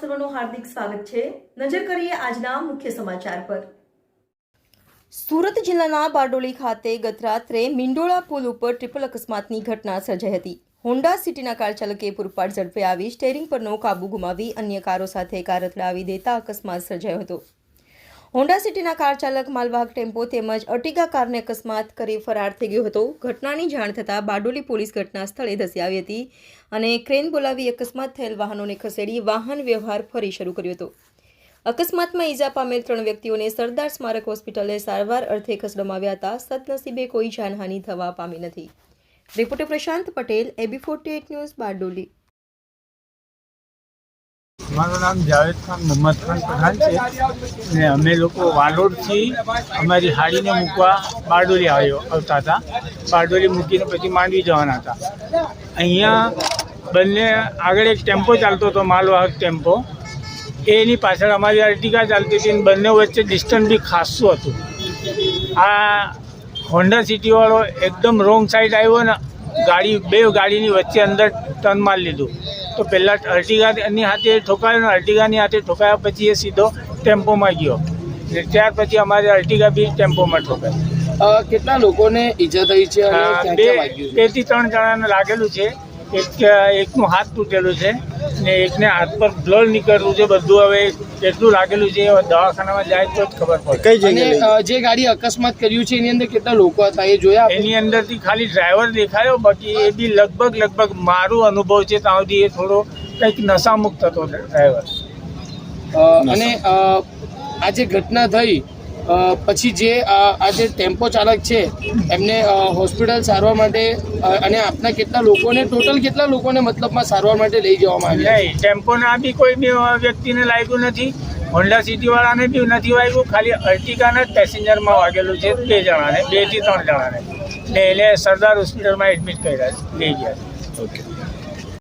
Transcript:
સર્વનું હાર્દિક સ્વાગત છે. નજર કરીએ આજના મુખ્ય સમાચાર પર. સુરત જિલ્લાના બારડોલી ખાતે ગત રાત્રે મિંડોળા પુલ ઉપર ટ્રિપલ અકસ્માતની ઘટના સર્જાઈ હતી. હોન્ડા સિટીના કાર ચાલકે પૂરપાટ ઝડપે આવી સ્ટેરિંગ પરનો કાબુ ગુમાવી અન્ય કારો સાથે કાર અથડાવી દેતા અકસ્માત સર્જાયો હતો. હોન્ડા સિટીના કાર ચાલક, માલવાહક ટેમ્પો તેમજ અર્ટિગા કારને અકસ્માત કરી ફરાર થઈ ગયો હતો. ઘટનાની જાણ થતાં બારડોલી પોલીસ ઘટના સ્થળે ધસી આવી હતી અને ક્રેન બોલાવી અકસ્માત થયેલ વાહનોને ખસેડી વાહન વ્યવહાર ફરી શરૂ કર્યો હતો. અકસ્માતમાં ઈજા પામેલ ત્રણ વ્યક્તિઓને સરદાર સ્મારક હોસ્પિટલે સારવાર અર્થે ખસેડવામાં હતા. સદનસીબે કોઈ જાનહાનિ થવા પામી નથી. Reporter Prashant Patel, AB forty news, Bardoli. મારું નામ જાવેદ ખાન, મોહમ્મદ ખાન પઠાણ છે. ને અમે લોકો વાલોડથી અમારી હાડીને મૂકવા બારડોલી આવ્યો, આવતા હતા. બારડોલી મૂકીને પછી માંડવી જવાના હતા. અહીંયા બંને આગળ એક ટેમ્પો ચાલતો હતો, માલવાહક ટેમ્પો. એની પાછળ અમારી અર્ટિગા ચાલતી હતી અને બંને વચ્ચે ડિસ્ટન્સ બી ખાસું હતું. આ હોન્ડા સિટીવાળો એકદમ રોંગ સાઈડ આવ્યો ને ગાડી, બે ગાડીની વચ્ચે અંદર ટર્ન મારી લીધું. તો પહેલાં અર્ટિગાની હાથે ઠોકાયો અર્ટિગાની હાથે ઠોકાયા પછી એ સીધો ટેમ્પોમાં ગયો. ને ત્યાર પછી અમારે અર્ટિગા બી ટેમ્પોમાં ઠોકાય કેટલા લોકોને ઈજા થઈ છે? બેથી ત્રણ જણાને લાગેલું છે. એક એકનું હાથ તૂટેલું છે ને એકને હાથ પર બ્લડ નીકળેલું છે બધું હવે કેટલું લાગેલું છે હવે દવાખાનામાં જાય તો જ ખબર પડે. કઈ જગ્યાએ જે ગાડી અકસ્માત કર્યું છે એની અંદર કેટલા લોકો હતા એ જોયા? એની અંદરથી ખાલી ડ્રાઈવર દેખાયો બાકી એ બી લગભગ લગભગ મારું અનુભવ છે ત્યાં સુધી એ થોડો કંઈક નશામુક્ત હતો ડ્રાઈવર. અને આ જે ઘટના થઈ પછી જે આ જે ટેમ્પો ચાલક છે એમને હોસ્પિટલ સારવાર માટે અને આપના કેટલા લોકોને ટોટલ કેટલા લોકોને મતલબમાં સારવાર માટે લઈ જવામાં આવ્યા નહીં ટેમ્પોના બી કોઈ બી વ્યક્તિને લાગ્યું નથી. હોન્ડા સિટીવાળાને બી નથી વાગ્યું ખાલી અર્ટિકાના જ પેસેન્જરમાં વાગેલું છે બે જણાને બેથી ત્રણ જણાને. એટલે એને સરદાર હોસ્પિટલમાં એડમિટ કર્યા લઈ ગયા છે. ઓકે